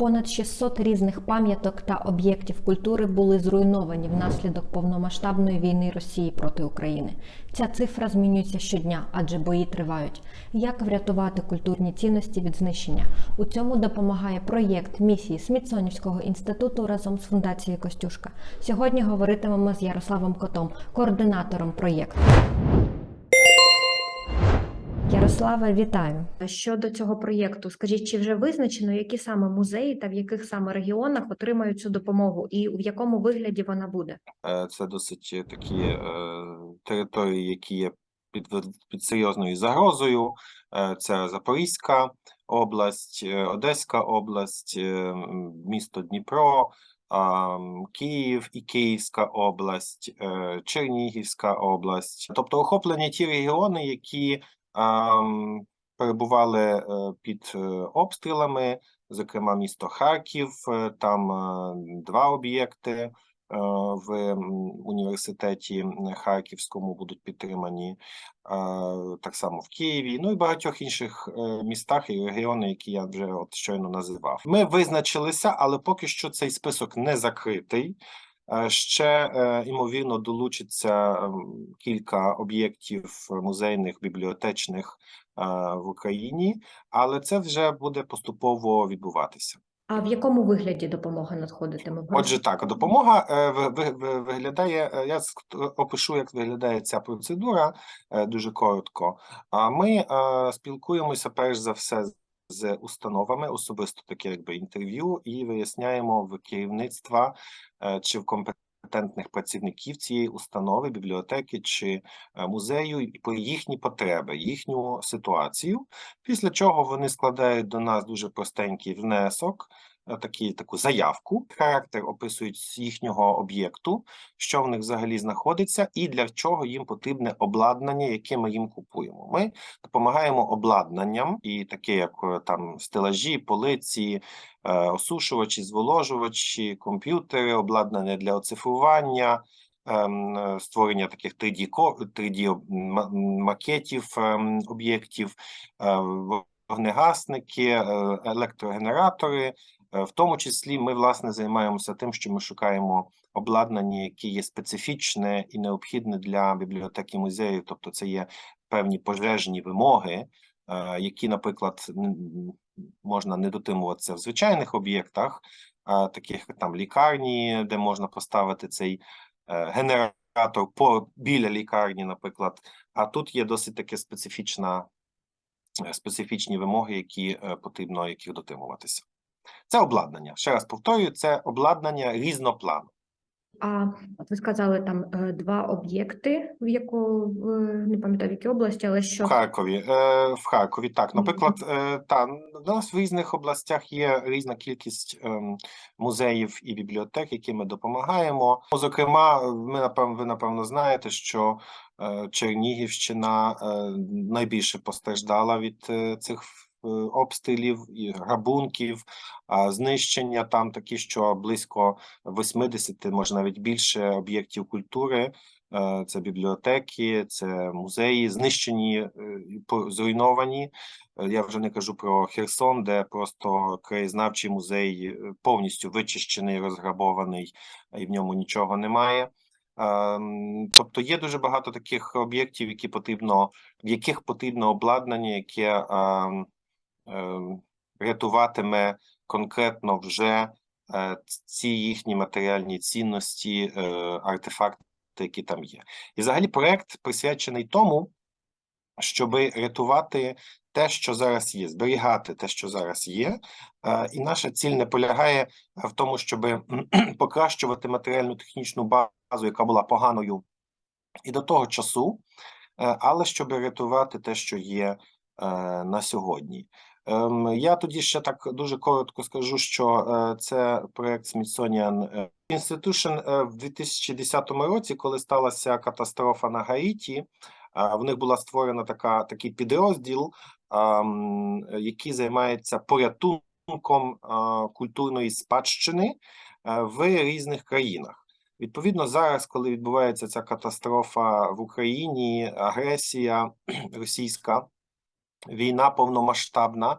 Понад 600 різних пам'яток та об'єктів культури були зруйновані внаслідок повномасштабної війни Росії проти України. Ця цифра змінюється щодня, адже бої тривають. Як врятувати культурні цінності від знищення? У цьому допомагає проєкт місії Смітсонівського інституту разом з фундацією Костюшка. Сьогодні говоритимемо з Ярославом Котом, координатором проєкту. Ярославе, вітаю. Щодо цього проєкту, скажіть, чи вже визначено, які саме музеї та в яких саме регіонах отримають цю допомогу, і в якому вигляді вона буде? Е, Це досить такі е, території, які є під, під серйозною загрозою. Е, Це Запорізька область, е, Одеська область, місто Дніпро, Київ і Київська область, Чернігівська область. Тобто охоплені ті регіони, які перебували е, під е, обстрілами, зокрема місто Харків, е, там два об'єкти в університеті Харківському будуть підтримані, так само в Києві, ну і багатьох інших містах і регіонах, які я вже от щойно називав. Ми визначилися, але поки що цей список не закритий. Е, Ще е, ймовірно долучиться ем, кілька об'єктів музейних, бібліотечних е, в Україні, але це вже буде поступово відбуватися. А в якому вигляді допомога надходитиме? Отже, так, допомога е, ви- ви- ви- виглядає. е, Я опишу, як виглядає ця процедура е, дуже коротко. А ми е, спілкуємося перш за все з установами, особисто таке якби інтерв'ю, і виясняємо в керівництва е, чи в компетентних працівників цієї установи, бібліотеки чи е, музею про їхні потреби, їхню ситуацію. Після чого вони складають до нас дуже простенький внесок такі, таку заявку, характер описують їхнього об'єкту, що в них взагалі знаходиться, і для чого їм потрібне обладнання, яке ми їм купуємо. Ми допомагаємо обладнанням, і таке, як е, там стелажі, полиці, е, осушувачі, зволожувачі, комп'ютери, обладнання для оцифрування. ем, е, Створення таких 3D, ко- 3D макетів ем, об'єктів, е, вогнегасники, е, електрогенератори, Е, В тому числі ми власне займаємося тим, що ми шукаємо обладнання, яке є специфічне і необхідне для бібліотеки музею. Тобто, це є певні пожежні вимоги, е, які, наприклад, можна не дотримуватися в звичайних об'єктах, таких там лікарні, де можна поставити цей е, генератор по біля лікарні, наприклад. А тут є досить таке специфічна, е, специфічні вимоги, які е, потрібно яких дотримуватися. Це обладнання. Ще раз повторюю, це обладнання різноплану. А от ви сказали там е, два об'єкти, в яку не пам'ятаю в якій області, але В Харкові. Е, в Харкові, так. Наприклад, е, та, в нас в різних областях є різна кількість ем, музеїв і бібліотек, які ми допомагаємо. Зокрема, ми напевно, ви напевно знаєте, що Чернігівщина найбільше постраждала від цих обстрілів і грабунків, знищення там такі, що близько 80, може навіть більше об'єктів культури. Е, Це бібліотеки, це музеї, знищені е, зруйновані. Е, Я вже не кажу про Херсон, де просто краєзнавчий музей е, повністю вичищений, розграбований, і в ньому нічого немає. Ем, Тобто є дуже багато таких об'єктів, які потрібно, в яких потрібно обладнання, яке ем, рятуватиме конкретно вже е, ці їхні матеріальні цінності, е, артефакти, які там є. І взагалі проект присвячений тому, щоб рятувати те, що зараз є, зберігати те, що зараз є. Е, І наша ціль не полягає в тому, щоб покращувати матеріальну технічну базу, яка була поганою і до того часу, але щоб рятувати те, що є на сьогодні. Ем, Я тоді ще так дуже коротко скажу, що е, це проект Smithsonian е, Institution е, в 2010 році, коли сталася катастрофа на Гаїті. В них була створена така такий підрозділ, який займається порятунком культурної спадщини в різних країнах. Відповідно, зараз, коли відбувається ця катастрофа в Україні, агресія російська, війна повномасштабна,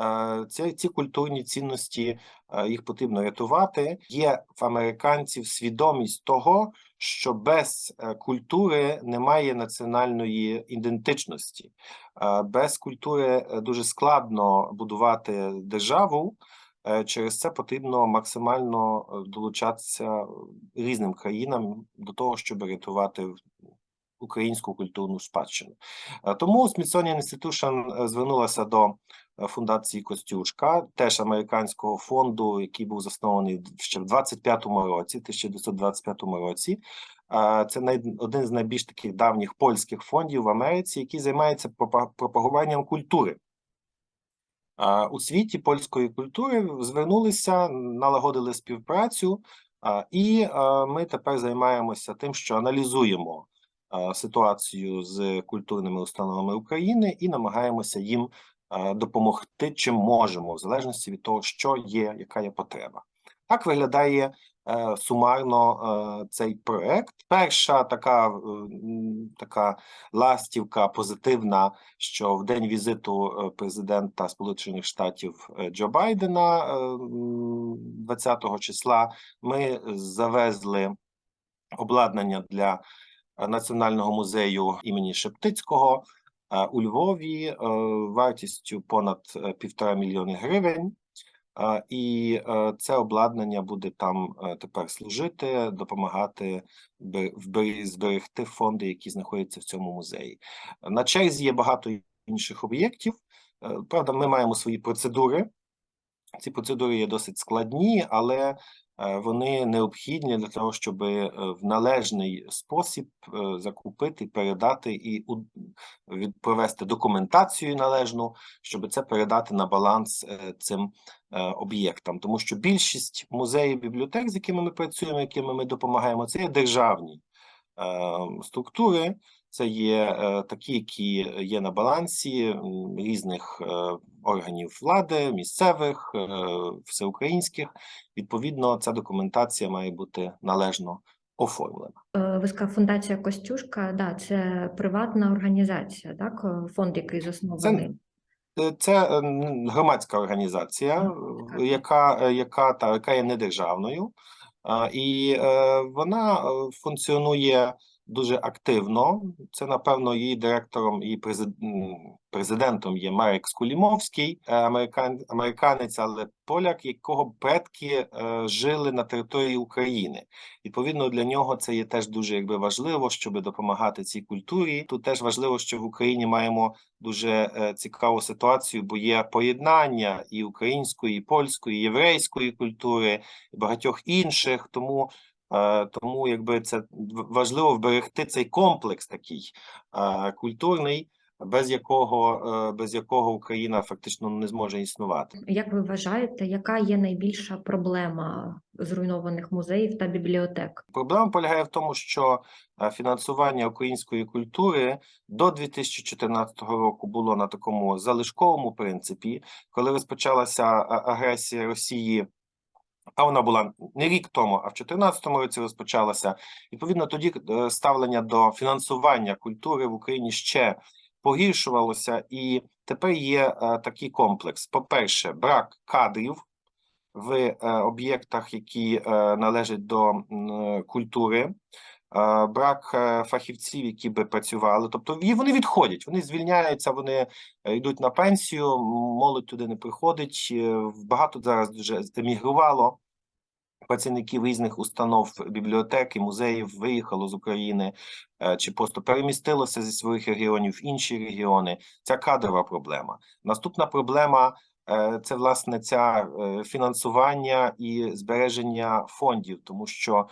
Е, Ці, ці культурні цінності е, їх потрібно рятувати. Є в американців свідомість того, що без е, культури немає національної ідентичності. Без культури дуже складно будувати державу. Через це потрібно максимально долучатися різним країнам до того, щоб рятувати українську культурну спадщину. Е, Тому Smithsonian Institution е, звернулася до е, фундації Костюшка, теж американського фонду, який був заснований ще в 25-му році, 1925 році. Це один з найбільш таких давніх польських фондів в Америці, який займається пропа- пропагуванням культури. У світі польської культури звернулися, налагодили співпрацю, і ми тепер займаємося тим, що аналізуємо ситуацію з культурними установами України і намагаємося їм допомогти, чим можемо, в залежності від того, що є, яка є потреба. Так виглядає е, сумарно е, цей проект. Перша така, е, така ластівка позитивна що в день візиту е, президента Сполучених Штатів е, Джо Байдена е, м, 20 числа ми завезли обладнання для е, Національного музею імені Шептицького е, у Львові е, вартістю понад е, півтора мільйони гривень. Е, І е, це обладнання буде там е, тепер служити, допомагати зберегти фонди, які знаходяться в цьому музеї. На черзі є багато інших об'єктів. Е, Правда, ми маємо свої процедури. Ці процедури є досить складні, але е, вони необхідні для того, щоб е, в належний спосіб е, закупити, передати і провести документацію належну, щоб це передати на баланс е, цим е, об'єктам. Тому що більшість музеїв, бібліотек, з якими ми працюємо, якими ми допомагаємо, це є державні е, структури. Це є е, такі, які є на балансі різних е, органів влади, місцевих, е, всеукраїнських. Відповідно, ця документація має бути належно оформлена. Ви сказали, фундація Костюшка, да, це приватна організація, так? Фонд, який заснований. Це е, громадська організація, яка, яка, та, яка є недержавною, і вона функціонує дуже активно. Це, напевно, її директором і президентом є Марек Скулімовський, е, американ, американець, але поляк, якого предки е, жили на території України. Відповідно, для нього це є теж дуже якби важливо, щоб допомагати цій культурі. Тут теж важливо, що в Україні маємо дуже е, цікаву ситуацію, бо є поєднання і української, і польської, і єврейської культури, і багатьох інших. Тому, тому якби це важливо вберегти цей комплекс такий е, культурний, без якого, е, без якого Україна фактично не зможе існувати. Як ви вважаєте, яка є найбільша проблема зруйнованих музеїв та бібліотек? Проблема полягає в тому, що е, фінансування української культури до 2014 року було на такому залишковому принципі, коли розпочалася агресія Росії. А вона була не рік тому, а в 2014 році розпочалася. Відповідно, тоді е, ставлення до фінансування культури в Україні ще погіршувалося, і тепер є е, такий комплекс: по-перше, брак кадрів в е, об'єктах, які належать до культури, брак фахівців, які би працювали. Тобто вони відходять, вони звільняються, вони йдуть на пенсію, молодь туди не приходить. Багато зараз вже емігрувало. Працівників різних установ, бібліотек і музеїв виїхало з України е, чи просто перемістилося зі своїх регіонів в інші регіони. Це кадрова проблема. Наступна проблема е, це власне ця е, фінансування і збереження фондів, тому що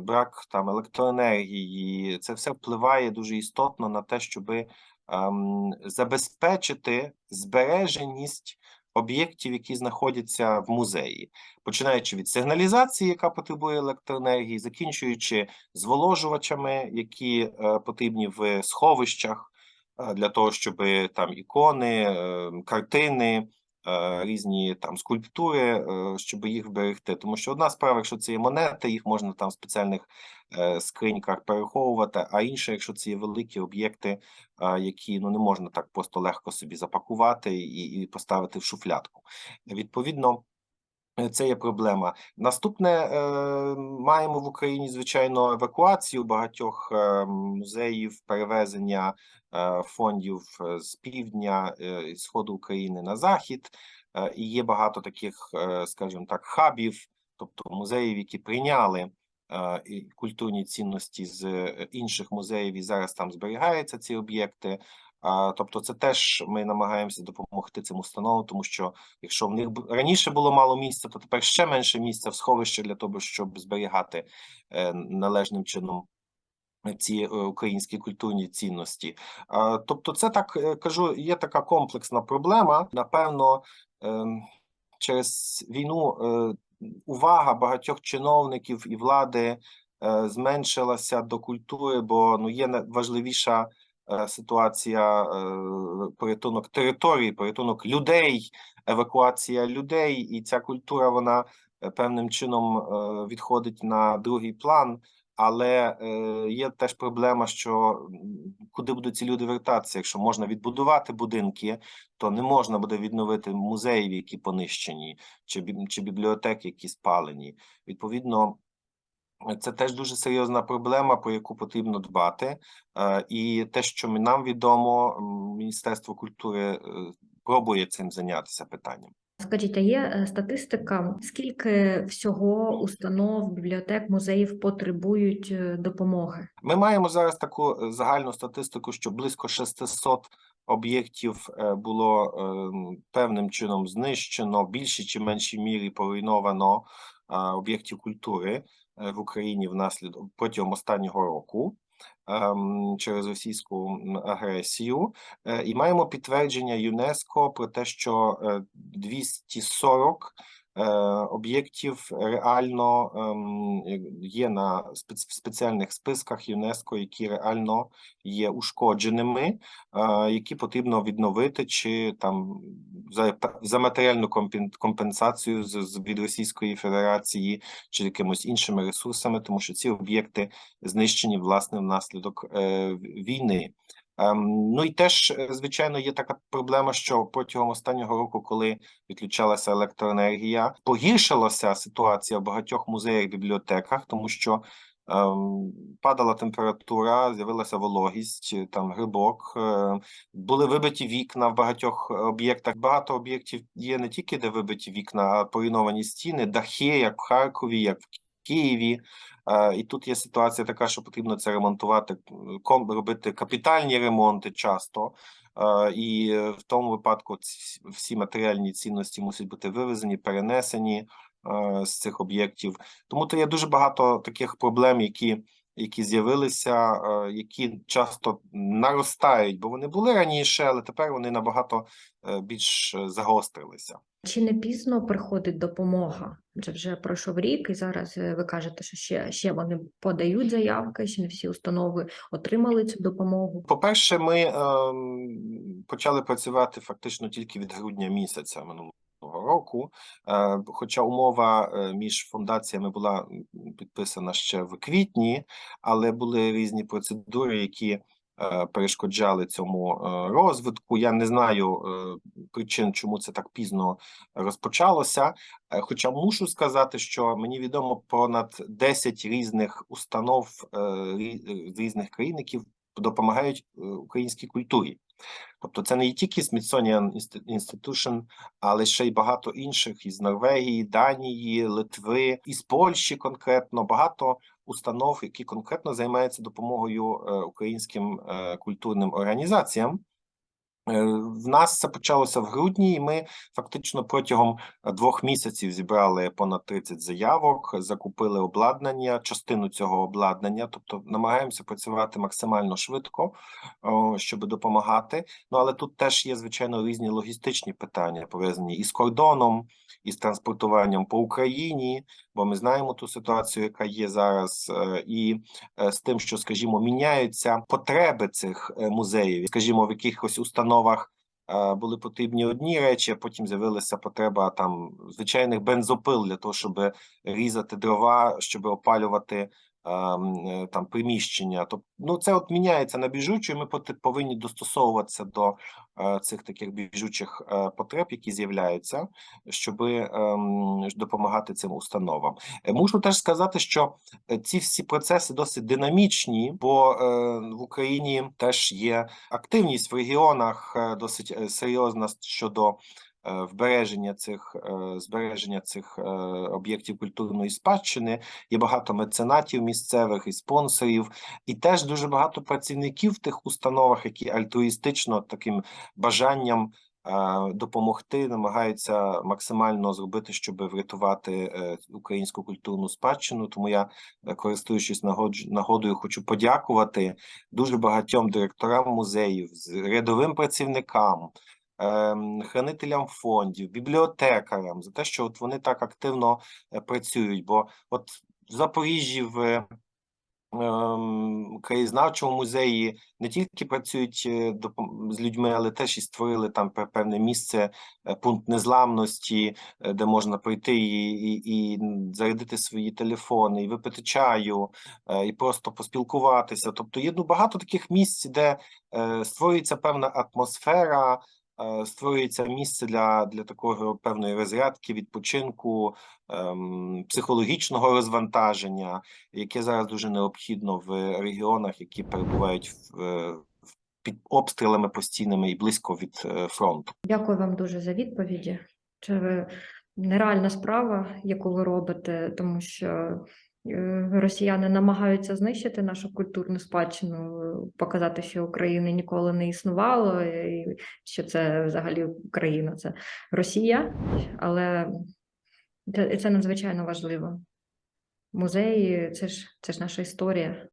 брак там електроенергії, це все впливає дуже істотно на те, щоби ем, забезпечити збереженість об'єктів, які знаходяться в музеї, починаючи від сигналізації, яка потребує електроенергії, закінчуючи зволожувачами, які е, потрібні в сховищах е, для того, щоб там ікони, е, картини, різні там скульптури, е, щоб їх вберегти. Тому що одна справа, якщо це є монети, їх можна там в спеціальних е, скриньках переховувати, а інша, якщо це є великі об'єкти, е, які ну не можна так просто легко собі запакувати і, і поставити в шуфлятку. Відповідно. Е, Це є проблема. Наступне е, маємо в Україні звичайно евакуацію багатьох е, музеїв, перевезення фондів з півдня і сходу України на захід. І є багато таких, скажімо так, хабів, тобто музеїв, які прийняли культурні цінності з інших музеїв, і зараз там зберігаються ці об'єкти. А, тобто, це теж ми намагаємося допомогти цим установам, тому що якщо в них раніше було мало місця, то тепер ще менше місця в сховищі для того, щоб зберігати е, належним чином ці е, українські культурні цінності. Тобто, це так е, кажу, є така комплексна проблема. Напевно, ем, через війну увага багатьох чиновників і влади зменшилася до культури, бо ну є важливіша ситуація е, порятунок території, порятунок людей, евакуація людей, і ця культура вона е, певним чином е, відходить на другий план. Але е, є теж проблема, що куди будуть ці люди вертатися? Якщо можна відбудувати будинки, то не можна буде відновити музеїв, які понищені, чи, чи бібліотеки, які спалені. Відповідно, е, це теж дуже серйозна проблема, про яку потрібно дбати. Е, І те, що нам відомо, Міністерство культури е, пробує цим зайнятися питанням. Скажіть, а є е, статистика, скільки всього установ, бібліотек, музеїв потребують допомоги? Ми маємо зараз таку загальну статистику, що близько 600 об'єктів було певним чином знищено, в більшій чи меншій мірі поруйновано об'єктів культури в Україні внаслідок протягом останнього року. ем, Через російську агресію, Е, і маємо підтвердження ЮНЕСКО про те, що е, 240 е, об'єктів реально ем, є на спеціальних списках ЮНЕСКО, які реально є ушкодженими, е, які потрібно відновити чи там за, за матеріальну компен- компенсацію з, з від Російської Федерації чи якимось іншими ресурсами, тому що ці об'єкти знищені власне внаслідок е, війни. Ем, ну і теж, е, звичайно, є така проблема, що протягом останнього року, коли відключалася електроенергія, погіршилася ситуація в багатьох музеях бібліотеках, тому що падала температура, з'явилася вологість, там грибок, е, були вибиті вікна в багатьох об'єктах. Багато об'єктів є не тільки де вибиті вікна, а поруйновані стіни, дахи, як в Харкові, як в Києві. Е, І тут є ситуація така, що потрібно це ремонтувати, робити капітальні ремонти часто. Е, І в тому випадку всі матеріальні цінності мусять бути вивезені, перенесені з цих об'єктів. Тому то є дуже багато таких проблем, які, які з'явилися, е, які часто наростають, бо вони були раніше, але тепер вони набагато е, більш е, загострилися. Чи не пізно приходить допомога? Адже вже пройшов рік, і зараз е, ви кажете, що ще, ще вони подають заявки, ще не всі установи отримали цю допомогу. По-перше, ми ем, почали працювати фактично тільки від грудня місяця минулого року. Е, хоча умова е, між фундаціями була підписана ще в квітні, але були різні процедури, які е, перешкоджали цьому розвитку. Я не знаю причин, чому це так пізно розпочалося. Хоча мушу сказати, що мені відомо понад 10 різних установ з різних країн, які допомагають українській культурі. Тобто це не є тільки Smithsonian Insti- Institution, але ще й багато інших із Норвегії, Данії, Литви, із Польщі конкретно багато установ, які конкретно займаються допомогою е, українським е, культурним організаціям. Е, В нас це почалося в грудні, і ми фактично протягом е, двох місяців зібрали понад 30 заявок, закупили обладнання, частину цього обладнання, тобто намагаємося працювати максимально швидко, щоб допомагати. Ну але тут теж є звичайно різні логістичні питання пов'язані із кордоном, із транспортуванням по Україні, бо ми знаємо ту ситуацію, яка є зараз, е, і е, з тим, що, скажімо, міняються потреби цих е, музеїв, скажімо, в якихось установах були потрібні одні речі, а потім з'явилася потреба там звичайних бензопил для того, щоб різати дрова, щоб опалювати там приміщення. Тобто, ну це от міняється на біжучу, і ми повинні достосовуватися до е, цих таких біжучих е, потреб, які з'являються, щоб ем, допомагати цим установам. Е, Мушу теж сказати, що е, ці всі процеси досить динамічні, бо е, в Україні теж є активність в регіонах е, досить е, серйозна щодо. Е, Вбереження цих е, збереження цих е, об'єктів культурної спадщини є багато меценатів місцевих і спонсорів, і теж дуже багато працівників в тих установах, які альтруїстично таким бажанням допомогти, намагаються максимально зробити, щоб врятувати українську культурну спадщину. Тому я, користуючись нагодою, хочу подякувати дуже багатьом директорам музеїв, рядовим працівникам. Ем, Хранителям фондів, бібліотекарям за те, що от вони так активно е, працюють. Бо от в Запоріжжі в ем, краєзнавчому музеї не тільки працюють е, з людьми, але теж і створили там певне місце, е, пункт незламності, де можна прийти і, і, і зарядити свої телефони, і випити чаю, і просто поспілкуватися. Тобто є ну, багато таких місць, де створюється певна атмосфера. Е, Створюється місце для, для такого певної розрядки, відпочинку, ем, психологічного розвантаження, яке зараз дуже необхідно в регіонах, які перебувають в, е, під обстрілами постійними і близько від е, фронту. Дякую вам дуже за відповіді. Це нереальна справа, яку ви робите, тому що росіяни намагаються знищити нашу культурну спадщину, е, показати, що України ніколи не існувало, і що це взагалі Україна, це Росія, але це надзвичайно важливо. Музеї це ж це ж наша історія.